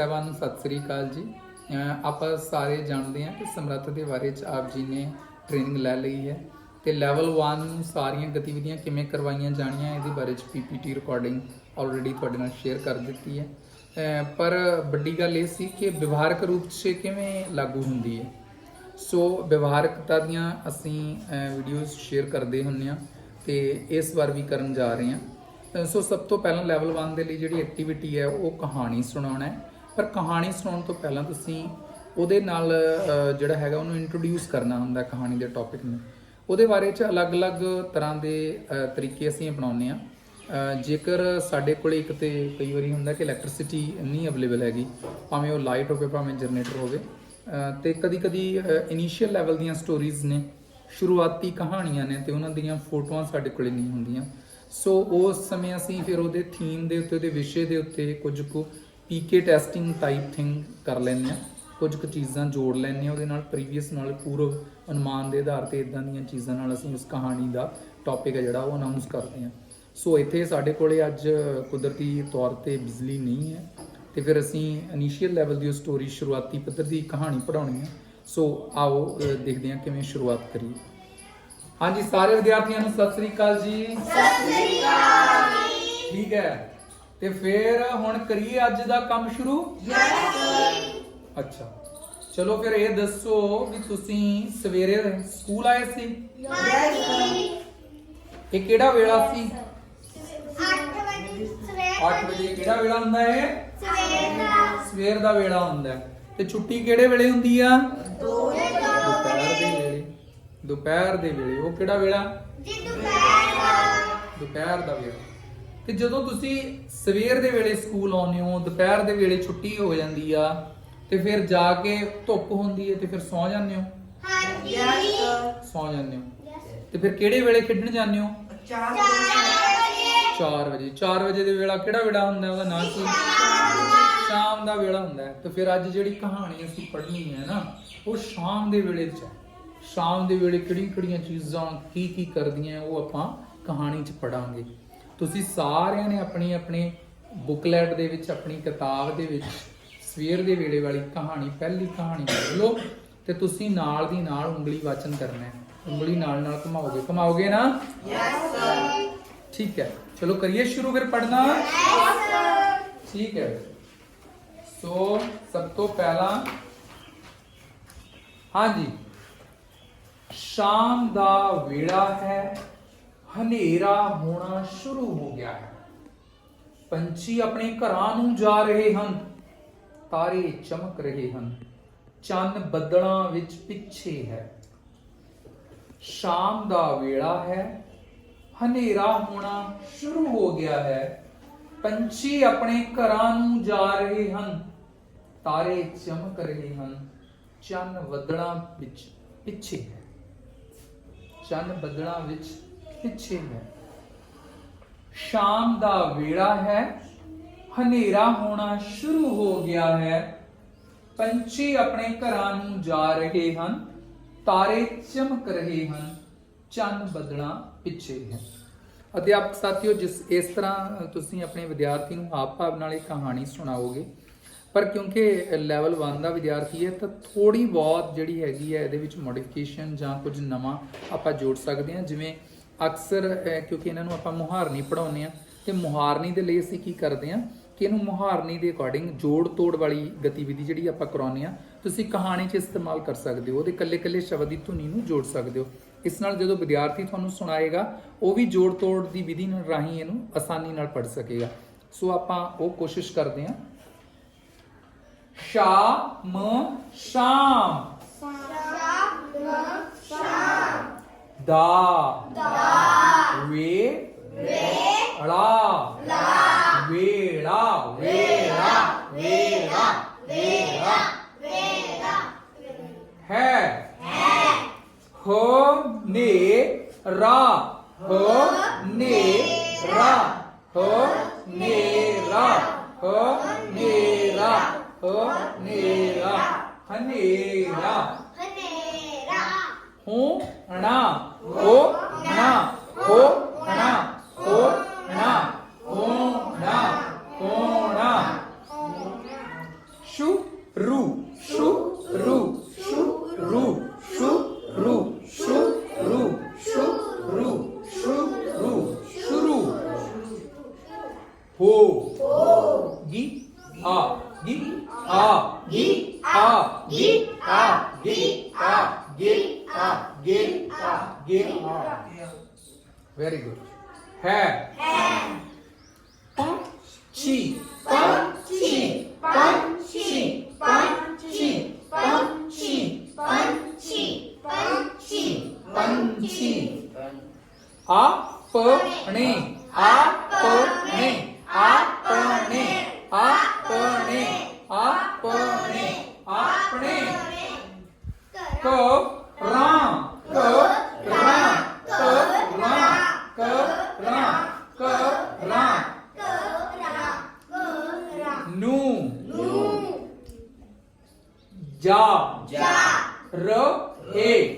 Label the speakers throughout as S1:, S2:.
S1: ਸਾਹਿਬਾਨ ਨੂੰ ਸਤਿ ਸ੍ਰੀ ਅਕਾਲ ਜੀ। ਆਪਾਂ ਸਾਰੇ ਜਾਣਦੇ ਹਾਂ ਕਿ ਸਮਰੱਥ ਦੇ ਬਾਰੇ ਚ ਆਪ ਜੀ ਨੇ ਟ੍ਰੇਨਿੰਗ ਲੈ ਲਈ ਹੈ ਤੇ ਲੈਵਲ 1 ਨੂੰ ਸਾਰੀਆਂ ਗਤੀਵਿਧੀਆਂ ਕਿਵੇਂ ਕਰਵਾਈਆਂ ਜਾਣੀਆਂ ਇਹਦੇ ਬਾਰੇ ਚ ਪੀਪੀਟੀ ਰਿਕਾਰਡਿੰਗ ਆਲਰੇਡੀ ਤੁਹਾਡੇ ਨਾਲ ਸ਼ੇਅਰ ਕਰ ਦਿੱਤੀ ਹੈ। ਪਰ ਵੱਡੀ ਗੱਲ ਇਹ ਸੀ ਕਿ ਵਿਵਹਾਰਕ ਰੂਪ 'ਚ ਕਿਵੇਂ ਲਾਗੂ ਹੁੰਦੀ ਹੈ। ਸੋ ਵਿਵਹਾਰਕਤਾ ਦੀਆਂ ਅਸੀਂ ਵੀਡੀਓਜ਼ ਸ਼ੇਅਰ ਕਰਦੇ ਹੁੰਨੇ ਆ ਤੇ ਇਸ ਵਾਰ ਵੀ ਕਰਨ ਜਾ ਰਹੇ ਹਾਂ। ਸੋ ਸਭ ਤੋਂ ਪਹਿਲਾਂ ਲੈਵਲ 1 ਦੇ ਲਈ ਜਿਹੜੀ ਐਕਟੀਵਿਟੀ ਹੈ ਉਹ ਕਹਾਣੀ ਸੁਣਾਉਣਾ ਹੈ। ਪਰ ਕਹਾਣੀ ਸੁਣਾਉਣ ਤੋਂ ਪਹਿਲਾਂ ਤੁਸੀਂ ਉਹਦੇ ਨਾਲ ਜਿਹੜਾ ਹੈਗਾ ਉਹਨੂੰ ਇੰਟਰੋਡਿਊਸ ਕਰਨਾ ਹੁੰਦਾ ਕਹਾਣੀ ਦੇ ਟੌਪਿਕ ਨੂੰ। ਉਹਦੇ ਬਾਰੇ ਚ ਅਲੱਗ-ਅਲੱਗ ਤਰ੍ਹਾਂ ਦੇ ਤਰੀਕੇ ਅਸੀਂ ਅਪਣਾਉਂਦੇ ਆ ਜੇਕਰ ਸਾਡੇ ਕੋਲ ਇੱਕ ਤੇ ਕਈ ਵਾਰੀ ਹੁੰਦਾ ਕਿ ਇਲੈਕਟ੍ਰਿਸਿਟੀ ਨਹੀਂ ਅਵੇਲੇਬਲ ਹੈਗੀ ਭਾਵੇਂ ਉਹ ਲਾਈਟ ਹੋਵੇ ਭਾਵੇਂ ਜਨਰੇਟਰ ਹੋਵੇ ਅਹ, ਤੇ ਕਦੀ-ਕਦੀ ਇਨੀਸ਼ੀਅਲ ਲੈਵਲ ਦੀਆਂ ਸਟੋਰੀਜ਼ ਨੇ ਸ਼ੁਰੂਆਤੀ ਕਹਾਣੀਆਂ ਨੇ ਤੇ ਉਹਨਾਂ ਦੀਆਂ ਫੋਟੋਆਂ ਸਾਡੇ ਕੋਲੇ ਨਹੀਂ ਹੁੰਦੀਆਂ। ਸੋ ਉਸ ਸਮੇਂ ਅਸੀਂ ਫਿਰ ਉਹਦੇ ਥੀਮ ਦੇ ਉੱਤੇ ਉਹਦੇ ਵਿਸ਼ੇ ਦੇ ਉੱਤੇ ਕੁਝ ਕੁ ਪੀਕੇ ਟੈਸਟਿੰਗ ਟਾਈਪ ਥਿੰਗ ਕਰ ਲੈਂਦੇ ਆ ਕੁਝ ਕੁ ਚੀਜ਼ਾਂ ਜੋੜ ਲੈਂਦੇ ਆ ਉਹਦੇ ਨਾਲ ਪ੍ਰੀਵੀਅਸ ਨਾਲ ਪੂਰਵ ਅਨੁਮਾਨ ਦੇ ਆਧਾਰ ਤੇ ਇਦਾਂ ਦੀਆਂ ਚੀਜ਼ਾਂ ਨਾਲ ਅਸੀਂ ਉਸ ਕਹਾਣੀ ਦਾ ਟੌਪਿਕ ਹੈ ਜਿਹੜਾ ਉਹ ਅਨਾਉਂਸ ਕਰਦੇ ਆ ਸੋ ਇੱਥੇ ਸਾਡੇ ਕੋਲੇ ਅੱਜ ਕੁਦਰਤੀ ਤੌਰ ਤੇ ਬਿਜਲੀ ਨਹੀਂ ਹੈ ਤੇ ਫਿਰ ਅਸੀਂ ਇਨੀਸ਼ੀਅਲ ਲੈਵਲ ਦੀ ਸਟੋਰੀ ਸ਼ੁਰੂਆਤੀ ਪੱਧਰ ਦੀ ਕਹਾਣੀ ਪੜਾਉਣੀ ਹੈ। ਸੋ ਆਓ ਦੇਖਦੇ ਹਾਂ ਕਿਵੇਂ ਸ਼ੁਰੂਆਤ ਕਰੀਏ। ਹਾਂਜੀ ਸਾਰੇ ਵਿਦਿਆਰਥੀਆਂ ਨੂੰ ਸਤਿ ਸ੍ਰੀ ਅਕਾਲ ਜੀ। ਸਤਿ ਸ੍ਰੀ ਅਕਾਲ ਠੀਕ ਹੈ। ਤੇ ਫਿਰ ਹੁਣ ਕਰੀਏ ਅੱਜ ਦਾ ਕੰਮ ਸ਼ੁਰੂ? ਅੱਛਾ। ਚਲੋ ਫਿਰ ਇਹ ਦੱਸੋ ਵੀ ਤੁਸੀਂ ਸਵੇਰੇ ਸਕੂਲ ਆਏ ਸੀ? ਇਹ ਕਿਹੜਾ ਵੇਲਾ ਸੀ? 8 ਵਜੇ ਕਿਹੜਾ ਵੇਲਾ ਹੁੰਦਾ ਹੈ ਸਵੇਰ ਦਾ। ਵੇਲਾ ਹੁੰਦਾ। ਹੈ ਤੇ ਛੁੱਟੀ ਕਿਹੜੇ ਵੇਲੇ ਹੁੰਦੀ ਆ? ਦੁਪਹਿਰ ਦੇ ਵੇਲੇ। ਦੁਪਹਿਰ ਦੇ ਵੇਲੇ। ਉਹ ਕਿਹੜਾ ਵੇਲਾ? ਦੁਪਹਿਰ ਦਾ ਵੇਲਾ। ਤੇ ਜਦੋਂ ਤੁਸੀਂ ਸਵੇਰ ਦੇ ਵੇਲੇ ਸਕੂਲ ਆਉਂਦੇ ਹੋ ਦੁਪਹਿਰ ਦੇ ਵੇਲੇ ਛੁੱਟੀ ਹੋ ਜਾਂਦੀ ਆ ਤੇ ਫਿਰ ਜਾ ਕੇ ਧੁੱਪ ਹੁੰਦੀ ਹੈ ਤੇ ਫਿਰ ਸੌਂ ਜਾਂਦੇ ਹੋ? ਸੌਂ ਜਾਂਦੇ ਹੋ? ਤੇ ਫਿਰ ਕਿਹੜੇ ਵੇਲੇ ਖੇਡਣ ਜਾਂਦੇ ਹੋ? 4 ਵਜੇ। 4 ਵਜੇ। ਦੇ ਵੇਲਾ ਕਿਹੜਾ ਵੇਲਾ ਹੁੰਦਾ? ਉਹਦਾ ਨਾਂ ਕੀ? ਸ਼ਾਮ ਦਾ ਵੇਲਾ। ਹੁੰਦਾ ਹੈ। ਤੇ ਫਿਰ ਅੱਜ ਜਿਹੜੀ ਕਹਾਣੀ ਅਸੀਂ ਪੜ੍ਹਨੀ ਹੈ ਨਾ ਉਹ ਸ਼ਾਮ ਦੇ ਵੇਲੇ 'ਚ ਸ਼ਾਮ ਦੇ ਵੇਲੇ ਕਿਹੜੀ ਕਿਹੜੀਆਂ ਚੀਜ਼ਾਂ ਕੀ ਕੀ ਕਰਦੀਆਂ ਉਹ ਆਪਾਂ ਕਹਾਣੀ 'ਚ ਪੜਾਂਗੇ ਤੁਸੀਂ ਸਾਰਿਆਂ ਨੇ ਆਪਣੀ ਆਪਣੀ ਬੁਕਲੈਟ ਦੇ ਵਿੱਚ ਆਪਣੀ ਕਿਤਾਬ ਦੇ ਵਿੱਚ ਸਵੇਰ ਦੇ ਵੇਲੇ ਵਾਲੀ ਕਹਾਣੀ ਪਹਿਲੀ ਕਹਾਣੀ ਪੜ੍ਹ ਲਓ ਤੇ ਤੁਸੀਂ ਨਾਲ ਦੀ ਨਾਲ ਉਂਗਲੀ ਵਾਚਨ ਕਰਨਾ ਹੈ। ਉਂਗਲੀ ਨਾਲ ਨਾਲ ਘੁਮਾਓਗੇ। ਘੁਮਾਓਗੇ ਨਾ? ਠੀਕ ਹੈ। ਚਲੋ ਕਰੀਏ ਸ਼ੁਰੂ ਫਿਰ ਪੜਨਾ ਠੀਕ ਹੈ। ਸੋ ਸਭ ਤੋਂ ਪਹਿਲਾਂ ਹਾਂਜੀ। ਸ਼ਾਮ ਦਾ ਵੇੜਾ ਹੈ। ਹਨੇਰਾ ਹੋਣਾ ਸ਼ੁਰੂ ਹੋ ਗਿਆ ਹੈ। ਪੰਛੀ ਆਪਣੇ ਘਰਾਂ ਨੂੰ ਜਾ ਰਹੇ ਹਨ। ਤਾਰੇ ਚਮਕ ਰਹੇ ਹਨ। ਚੰਨ ਬੱਦਲਾਂ ਵਿੱਚ ਪਿੱਛੇ ਹੈ। ਸ਼ਾਮ ਦਾ ਵੇਲਾ ਹੈ। ਹਨੇਰਾ ਹੋਣਾ ਸ਼ੁਰੂ ਹੋ ਗਿਆ ਹੈ। ਪੰਛੀ ਆਪਣੇ ਘਰਾਂ ਨੂੰ ਜਾ ਰਹੇ ਹਨ। ਤਾਰੇ ਚਮਕ ਰਹੇ ਹਨ। ਚੰਨ ਬੱਦਲਾਂ ਵਿੱਚ ਪਿੱਛੇ ਹੈ। ਚੰਨ ਬੱਦਲਾਂ ਵਿੱਚ ਪਿੱਛੇ ਹੈ। ਸ਼ਾਮ ਦਾ ਵੇਲਾ ਹੈ, ਹਨੇਰਾ ਹੋਣਾ ਸ਼ੁਰੂ ਹੋ ਗਿਆ ਹੈ। ਪੰਛੀ ਆਪਣੇ ਘਰਾਂ ਨੂੰ ਜਾ ਰਹੇ ਹਨ, ਤਾਰੇ ਚਮਕ ਰਹੇ ਹਨ, ਚੰਨ ਬੱਦਲਾਂ ਪਿੱਛੇ ਹੈ। ਅਧਿਆਪਕ ਸਾਥੀਓ, ਜਿਸ ਇਸ ਤਰ੍ਹਾਂ ਤੁਸੀਂ ਆਪਣੇ ਵਿਦਿਆਰਥੀ ਨੂੰ ਹਾਵ ਭਾਵ ਨਾਲ ਇਹ ਕਹਾਣੀ ਸੁਣਾਓਗੇ, ਪਰ ਕਿਉਂਕਿ ਲੈਵਲ 1 ਦਾ ਵਿਦਿਆਰਥੀ ਹੈ, ਤਾਂ ਥੋੜੀ ਬਹੁਤ ਜਿਹੜੀ ਹੈਗੀ ਹੈ, ਇਹਦੇ ਵਿੱਚ ਮੋਡੀਫਿਕੇਸ਼ਨ ਜਾਂ ਕੁਝ ਨਵਾਂ ਆਪਾਂ ਜੋੜ ਸਕਦੇ ਹਾਂ, ਜਿਵੇਂ ਅਕਸਰ ਕਿਉਂਕਿ ਇਹਨਾਂ ਨੂੰ ਆਪਾਂ ਮੁਹਾਰਨੀ ਪੜਾਉਂਦੇ ਆ ਤੇ ਮੁਹਾਰਨੀ ਦੇ ਲਈ ਅਸੀਂ ਕੀ ਕਰਦੇ ਆ ਕਿ ਇਹਨੂੰ ਮੁਹਾਰਨੀ ਦੇ ਅਕੋਰਡਿੰਗ ਜੋੜ ਤੋੜ ਵਾਲੀ ਗਤੀਵਿਧੀ ਜਿਹੜੀ ਆਪਾਂ ਕਰਾਉਂਦੇ ਆ ਤੁਸੀਂ ਕਹਾਣੀ 'ਚ ਇਸਤੇਮਾਲ ਕਰ ਸਕਦੇ ਹੋ, ਉਹਦੇ ਕੱਲੇ-ਕੱਲੇ ਸ਼ਬਦ ਦੀ ਧੁਨੀ ਨੂੰ ਜੋੜ ਸਕਦੇ ਹੋ। ਇਸ ਨਾਲ ਜਦੋਂ ਵਿਦਿਆਰਥੀ ਤੁਹਾਨੂੰ ਸੁਣਾਏਗਾ, ਉਹ ਵੀ ਜੋੜ ਤੋੜ ਦੀ ਵਿਧੀ ਨਾਲ ਰਾਹੀਂ ਇਹਨੂੰ ਆਸਾਨੀ ਨਾਲ ਪੜ ਸਕੇਗਾ। ਸੋ ਆਪਾਂ ਉਹ ਕੋਸ਼ਿਸ਼ ਕਰਦੇ ਹਾਂ। ਸ਼ਾਮ ਸ਼ਾਮ। ਦਾ ਵੇ ਲਾ ਵੇੜਾ ਵੇੜਾ ਵੇੜਾ ਵੇੜਾ ਹੈ ਹੋ ਨੇ ਰਾ ਹੋ ਨੇ ਰਾ ਹੋ ਨੇ ਰਾ ਹੋ ਨੇ ਰਾ ਹੋ ਨੇ ਰਾ ਹਨੇਰਾ ਹੋ ਨਾ ਹੋ ਨਾ a, gi, a, gi, a, gi, a, gi, a, gi, a. Very good. Hair. Hair. Punchy. Punchy. Punchy. Punchy. Punchy. Punchy. Punchy. Punchy. આપણે આપણે આપણે આપણે આપણે ਆਪਣੇ ਕੋ ਰਾਮ ਕੋ ਰਾਮ ਕੋ ਰਾਮ ਕੋ ਰਾਮ ਕੋ ਰਾਮ। ਨੂੰ। ਨੂੰ। ਜਾ। ਜਾ। ਰ। ਏ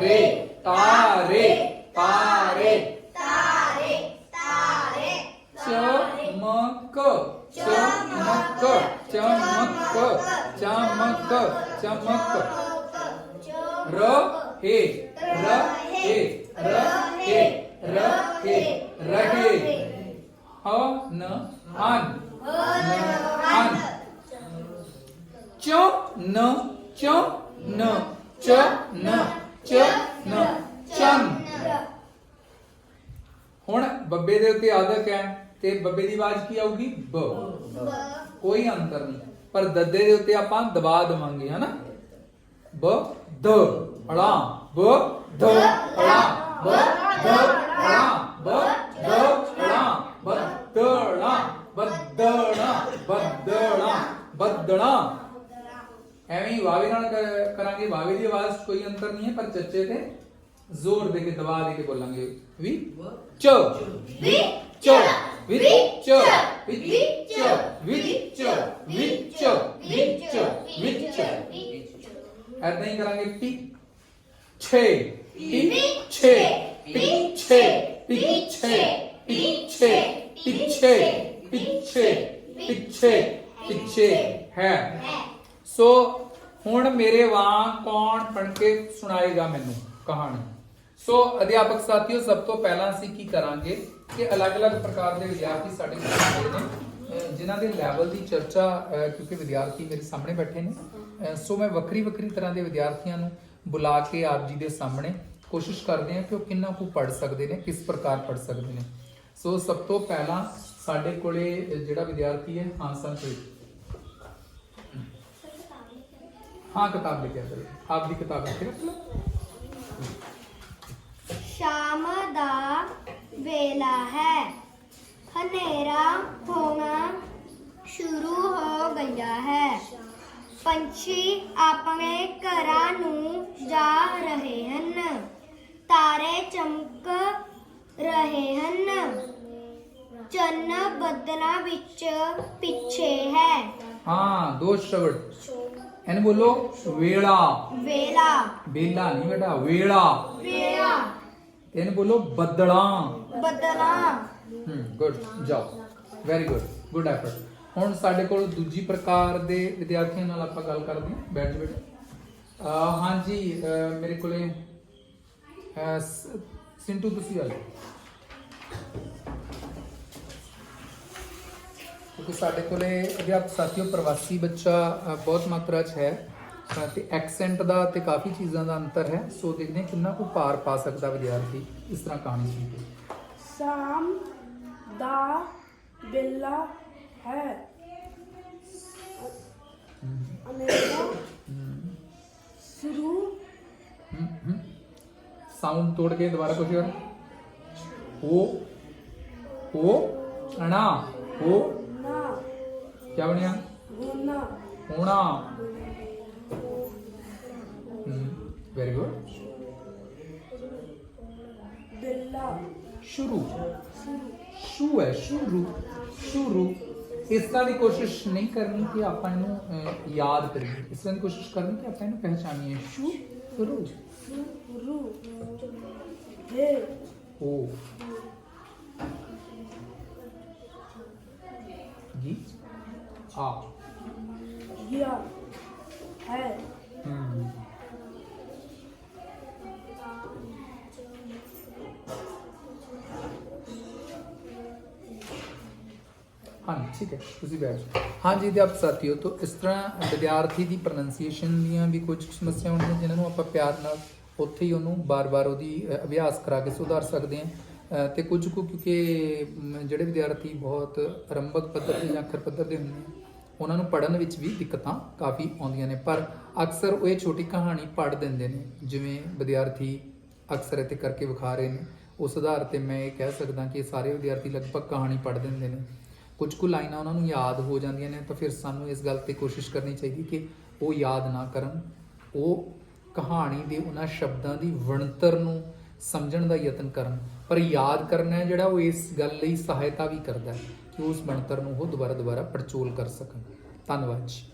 S1: రే తారే తారే తారే తారే చమక చమక చమక చమక చమక ర హే ర హే ర హే ర హే రహే ह न हन हन च न च न च न ਚੰਨ ਹੁਣ ਬੱਬੇ ਦੇ ਉੱਤੇ ਆਦਕ ਹੈ ਤੇ ਬੱਬੇ ਦੀ ਆਵਾਜ਼ ਕੀ ਆਊਗੀ? ਬ। ਕੋਈ ਅੰਤਰ ਨਹੀਂ। ਪਰ ਦੱਦੇ ਦੇ ਉੱਤੇ ਆਪਾਂ ਦਬਾ ਦਵਾਂਗੇ ਹਨਾ? ਬ ਦ ਅੜਾ ਬ ਦ ਅੜਾ ਬ ਦ ਅੜਾ ਬ ਦ ਅੜਾ ਬੱਦੜਾ ਬੱਦੜਾ ਬੱਦੜਾ ਬੱਦੜਾ ਐਵੇਂ ਹੀ ਵਾਵੇ ਨਾਲ ਕਰ- ਕਰਾਂਗੇ ਵਾਵੇ ਦੀ ਆਵਾਜ਼ 'ਚ ਕੋਈ ਅੰਤਰ ਨਹੀਂ ਹੈ ਪਰ ਚੱਚੇ ਤੇ ਜ਼ੋਰ ਦੇ ਕੇ ਦਬਾ ਦੇ ਕੇ ਬੋਲਾਂਗੇ ਵੀ ਚ ਵੀ ਚ ਵੀ ਚ ਵੀ ਚ ਵੀ ਚ ਵੀ ਚ ਵੀ ਚ ਵੀ ਚ ਐਦਾਂ ਹੀ ਕਰਾਂਗੇ ਪੀ ਛੇ ਪੀ ਛੇ ਪੀ ਛੇ ਪੀ ਛੇ ਪਿੱਛੇ ਪਿੱਛੇ ਪਿੱਛੇ ਪਿੱਛੇ ਪਿੱਛੇ ਹੈ ਸੋ ਹੁਣ ਮੇਰੇ ਵਾਂ ਕੌਣ ਪੜ੍ਹ ਕੇ ਸੁਣਾਏਗਾ ਮੈਨੂੰ ਕਹਾਣੀ? ਸੋ ਅਧਿਆਪਕ ਸਾਥੀਓ, ਸਭ ਤੋਂ ਪਹਿਲਾਂ ਅਸੀਂ ਕੀ ਕਰਾਂਗੇ ਕਿ ਅਲੱਗ-ਅਲੱਗ ਪ੍ਰਕਾਰ ਦੇ ਵਿਦਿਆਰਥੀ ਸਾਡੇ ਕੋਲ ਆਏ ਨੇ ਜਿਨ੍ਹਾਂ ਦੇ ਲੈਵਲ ਦੀ ਚਰਚਾ ਕਿਉਂਕਿ ਵਿਦਿਆਰਥੀ ਮੇਰੇ ਸਾਹਮਣੇ ਬੈਠੇ ਨੇ ਸੋ ਮੈਂ ਵੱਖਰੀ-ਵੱਖਰੀ ਤਰ੍ਹਾਂ ਦੇ ਵਿਦਿਆਰਥੀਆਂ ਨੂੰ ਬੁਲਾ ਕੇ ਆਪ ਜੀ ਦੇ ਸਾਹਮਣੇ ਕੋਸ਼ਿਸ਼ ਕਰਦੇ ਹਾਂ ਕਿ ਉਹ ਕਿੰਨਾ ਕੁ ਪੜ੍ਹ ਸਕਦੇ ਨੇ, ਕਿਸ ਪ੍ਰਕਾਰ ਪੜ੍ਹ ਸਕਦੇ ਨੇ। ਸੋ ਸਭ ਤੋਂ ਪਹਿਲਾਂ ਸਾਡੇ ਕੋਲੇ ਜਿਹੜਾ ਵਿਦਿਆਰਥੀ ਹੈ, ਹਾਂ ਸੰਪ੍ਰੀਤ ਹਾਂ ਕਿਤਾਬ ਲਿਖਿਆ ਕਰੋ। ਆਪ ਦੀ ਕਿਤਾਬ ਲਿਖਿਆ ਕਰੋ
S2: ਸ਼ਾਮ ਦਾ ਵੇਲਾ ਹੈ। ਹਨੇਰਾ ਹੋਣਾ ਸ਼ੁਰੂ ਹੋ ਗਿਆ ਹੈ। ਪੰਛੀ ਆਪਣੇ ਘਰਾਂ ਨੂੰ ਜਾ ਰਹੇ ਹਨ। ਤਾਰੇ ਚਮਕ ਰਹੇ ਹਨ। ਚੰਨ ਬੱਦਲਾਂ ਵਿੱਚ ਪਿੱਛੇ ਹੈ।
S1: ਹਾਂ ਦੋ ਸ਼ਬਦ। ਇਹਨੂੰ ਬੋਲੋ ਵੇਲਾ।
S2: ਵੇਲਾ।
S1: ਵੇਲਾ ਨਹੀਂ ਬੇਟਾ ਵੇਲਾ।
S2: ਵੇਲਾ।
S1: ਇਹਨੂੰ ਬੋਲੋ ਬੱਦਲਾਂ।
S2: ਬੱਦਲਾਂ।
S1: ਹਮ ਗੁੱਡ ਜਾਓ। ਵੈਰੀ ਗੁੱਡ ਗੁੱਡ ਐਫਰਟ ਹੁਣ ਸਾਡੇ ਕੋਲ ਦੂਜੀ ਪ੍ਰਕਾਰ ਦੇ ਵਿਦਿਆਰਥੀਆਂ ਨਾਲ ਆਪਾਂ ਗੱਲ ਕਰਦੇ ਹਾਂ। ਬੈਠ ਜਾਓ ਬੇਟਾ। ਅਹ ਹਾਂਜੀ ਅਹ ਮੇਰੇ ਕੋਲੇ ਅਹ ਸ- ਸਿੰਟੂ ਤੁਸੀਂ ਆ ਜਾਓ। ਕਿਉਂਕਿ ਸਾਡੇ ਕੋਲੇ ਅਧਿਆਪਕ ਸਾਥੀਓ ਪ੍ਰਵਾਸੀ ਬੱਚਾ ਬਹੁਤ ਮਾਤਰਾ 'ਚ ਹੈ। ਤੇ ਐਕਸੈਂਟ ਦਾ ਤੇ ਕਾਫੀ ਚੀਜ਼ਾਂ ਦਾ ਅੰਤਰ ਹੈ। ਸੋ ਦੇਖਦੇ ਹਾਂ ਕਿੰਨਾ ਕੁ ਪਾਰ ਪਾ ਸਕਦਾ ਵਿਦਿਆਰਥੀ ਇਸ ਤਰ੍ਹਾਂ ਕਹਾਣੀ ਕੇ।
S3: ਸ਼ਾਮ ਦਾ ਵੇਲਾ ਹੈ। ਹਨੇਰਾ ਸ਼ੁਰੂ
S1: ਸਾਊਂਡ ਤੋੜ ਕੇ ਦੁਬਾਰਾ ਕੁਝ ਹੋਰ। ਹੋ ਹੋ ਅਣਾ ਹੋ।
S3: ਨਾ
S1: ਕੀ ਬਣਿਆ?
S3: ਹੋਣਾ
S1: ਹੋਣਾ ਵੈਰੀ ਗੁੱਡ
S3: ਵੇਲਾ
S1: ਸ਼ੁਰੂ। ਸ਼ੂ ਹੈ ਸ਼ੁਰੂ। ਸ਼ੁਰੂ। ਇਸ ਤਰ੍ਹਾਂ ਦੀ ਕੋਸ਼ਿਸ਼ ਨਹੀਂ ਕਰਨੀ ਕਿ ਆਪਾਂ ਇਹਨੂੰ ਯਾਦ ਕਰੀਏ। ਇਸ ਤਰ੍ਹਾਂ ਦੀ ਕੋਸ਼ਿਸ਼ ਕਰਨੀ ਕਿ ਆਪਾਂ ਇਹਨੂੰ ਪਹਿਚਾਨੀਏ। ਸ਼ੁਰੂ।
S3: ਰੂ ਹੈ।
S1: ਹੋ। ਜੀ। ਆ
S3: ਗਿਆ ਹੈ।
S1: ਹਮ ਹਾਂਜੀ ਠੀਕ ਹੈ ਤੁਸੀਂ ਬੈਠ ਜਾਓ। ਹਾਂਜੀ ਅਧਿਆਪਕ ਸਾਥੀਓ ਤੋਂ ਇਸ ਤਰ੍ਹਾਂ ਵਿਦਿਆਰਥੀ ਦੀ ਪ੍ਰੋਨੰਸੀਏਸ਼ਨ ਦੀਆਂ ਵੀ ਕੁਝ ਸਮੱਸਿਆਵਾਂ ਹੁੰਦੀਆਂ ਜਿਨ੍ਹਾਂ ਨੂੰ ਆਪਾਂ ਪਿਆਰ ਨਾਲ ਉੱਥੇ ਹੀ ਉਹਨੂੰ ਬਾਰ-ਬਾਰ ਉਹਦੀ ਅਭਿਆਸ ਕਰਾ ਕੇ ਸੁਧਾਰ ਸਕਦੇ ਹਾਂ। ਤੇ ਕੁਝ ਕੁ ਕਿਉਂਕਿ ਜਿਹੜੇ ਵਿਦਿਆਰਥੀ ਬਹੁਤ ਆਰੰਭਕ ਪੱਧਰ ਦੇ ਜਾਂ ਅੱਖਰ ਪੱਧਰ ਦੇ ਹੁੰਦੇ ਉਹਨਾਂ ਨੂੰ ਪੜਨ ਵਿੱਚ ਵੀ ਦਿੱਕਤਾਂ ਕਾਫੀ ਆਉਂਦੀਆਂ ਨੇ। ਪਰ ਅਕਸਰ ਉਹ ਇਹ ਛੋਟੀ ਕਹਾਣੀ ਪੜ੍ਹ ਦਿੰਦੇ ਨੇ, ਜਿਵੇਂ ਵਿਦਿਆਰਥੀ ਅਕਸਰ ਇੱਥੇ ਕਰਕੇ ਵਿਖਾ ਰਹੇ ਨੇ। ਉਸ ਆਧਾਰ ਤੇ ਮੈਂ ਇਹ ਕਹਿ ਸਕਦਾ ਕਿ ਸਾਰੇ ਵਿਦਿਆਰਥੀ ਲਗਭਗ ਕਹਾਣੀ ਪੜ੍ਹ ਦਿੰਦੇ ਨੇ। ਕੁਝ ਕੁ ਲਾਈਨਾਂ ਉਹਨਾਂ ਨੂੰ ਯਾਦ ਹੋ ਜਾਂਦੀਆਂ ਨੇ ਤਾਂ ਫਿਰ ਸਾਨੂੰ ਇਸ ਗੱਲ ਤੇ ਕੋਸ਼ਿਸ਼ ਕਰਨੀ ਚਾਹੀਦੀ ਕਿ ਉਹ ਯਾਦ ਨਾ ਕਰਨ। ਉਹ ਕਹਾਣੀ ਦੇ ਉਹਨਾਂ ਸ਼ਬਦਾਂ ਦੀ ਵਣਤਰ ਨੂੰ ਸਮਝਣ ਦਾ ਯਤਨ ਕਰਨ। ਪਰ ਯਾਦ ਕਰਨਾ ਜਿਹੜਾ ਉਹ ਇਸ ਗੱਲ ਲਈ ਸਹਾਇਤਾ ਵੀ ਕਰਦਾ ਹੈ। ਉਸ ਬਣਤਰ ਨੂੰ ਉਹ ਦੁਬਾਰਾ ਦੁਬਾਰਾ ਪੜਚੋਲ ਕਰ ਸਕਣ। ਧੰਨਵਾਦ ਜੀ।